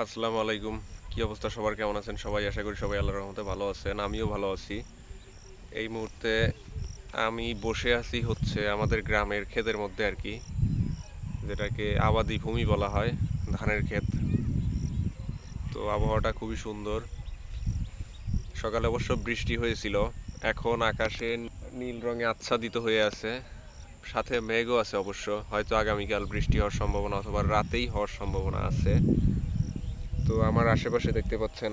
আসসালামু আলাইকুম। কি অবস্থা? সবার কেমন আছেন? সবাই আশা করি সবাই আল্লাহর রহমতে ভালো আছেন। আমিও ভালো আছি। এই মুহূর্তে আমি বসে আছি হচ্ছে আমাদের গ্রামের ক্ষেতের মধ্যে আর কি, যেটাকে আবাদি ভূমি বলা হয়, ধানের ক্ষেত। তো আবহাওয়াটা খুবই সুন্দর। সকালে অবশ্য বৃষ্টি হয়েছিল। এখন আকাশে নীল রঙে আচ্ছাদিত হয়ে আছে। সাথে মেঘও আছে অবশ্য। হয়তো আগামীকাল বৃষ্টি হওয়ার সম্ভাবনা অথবা রাতেই হওয়ার সম্ভাবনা আছে। তো আমার আশেপাশে দেখতে পাচ্ছেন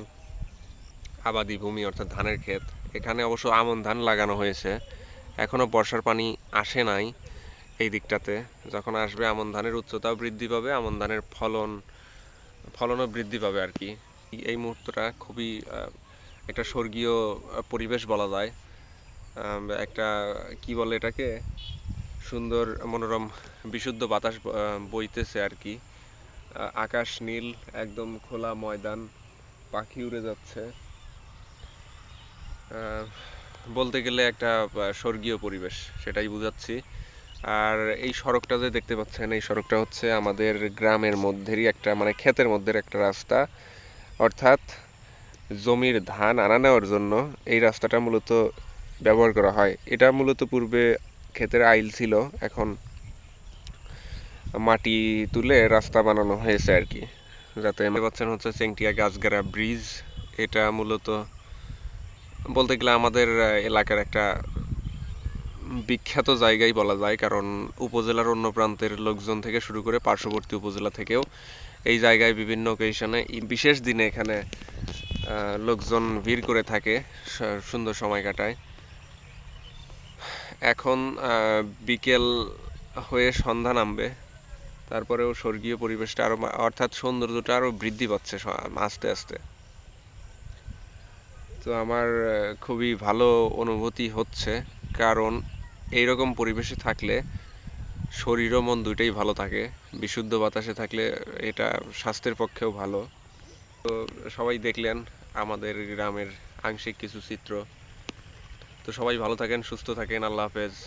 আবাদি ভূমি, অর্থাৎ ধানের ক্ষেত। এখানে অবশ্য আমন ধান লাগানো হয়েছে। এখনও বর্ষার পানি আসে নাই এই দিকটাতে। যখন আসবে আমন ধানের উচ্চতাও বৃদ্ধি পাবে, আমন ধানের ফলন, ফলনও বৃদ্ধি পাবে আর কি। এই মুহূর্তটা খুবই একটা স্বর্গীয় পরিবেশ বলা যায়। একটা, কি বলে এটাকে? সুন্দর, মনোরম, বিশুদ্ধ বাতাস বইতেছে আর কি। আকাশ নীল, একদম খোলা ময়দান, পাখি উড়ে যাচ্ছে। বলতে গেলে একটা স্বর্গীয় পরিবেশ, সেটাই বুঝাচ্ছি। আর এই সড়কটা যে দেখতে পাচ্ছেন, এই সড়কটা হচ্ছে আমাদের গ্রামের মধ্যেরই একটা মানে ক্ষেতের মধ্যের একটা রাস্তা। অর্থাৎ জমির ধান আনা নেওয়ার জন্য এই রাস্তাটা মূলত ব্যবহার করা হয়। এটা মূলত পূর্বে ক্ষেতের আইল ছিল, এখন মাটি তুলে রাস্তা বানানো হয়েছে আর কি। যাতে পাচ্ছেন হচ্ছে চেংটিয়া গাছগাড়া ব্রিজ। এটা মূলত বলতে গেলে আমাদের এলাকার একটা বিখ্যাত জায়গাই বলা যায়। কারণ উপজেলার অন্য প্রান্তের লোকজন থেকে শুরু করে পার্শ্ববর্তী উপজেলা থেকেও এই জায়গায় বিভিন্ন অকেশনে বিশেষ দিনে এখানে লোকজন ভিড় করে থাকে সুন্দর সময় কাটায়। এখন বিকেল হয়ে সন্ধ্যা নামবে। তারপরেও স্বর্গীয় পরিবেশটা আরও অর্থাৎ সৌন্দর্যটা আরও বৃদ্ধি পাচ্ছে আস্তে আস্তে। তো আমার খুবই ভালো অনুভূতি হচ্ছে। কারণ এইরকম পরিবেশে থাকলে শরীর ও মন দুইটাই ভালো থাকে। বিশুদ্ধ বাতাসে থাকলে এটা স্বাস্থ্যের পক্ষেও ভালো। তো সবাই দেখলেন আমাদের গ্রামের আংশিক কিছু চিত্র। তো সবাই ভালো থাকেন, সুস্থ থাকেন। আল্লাহ হাফেজ।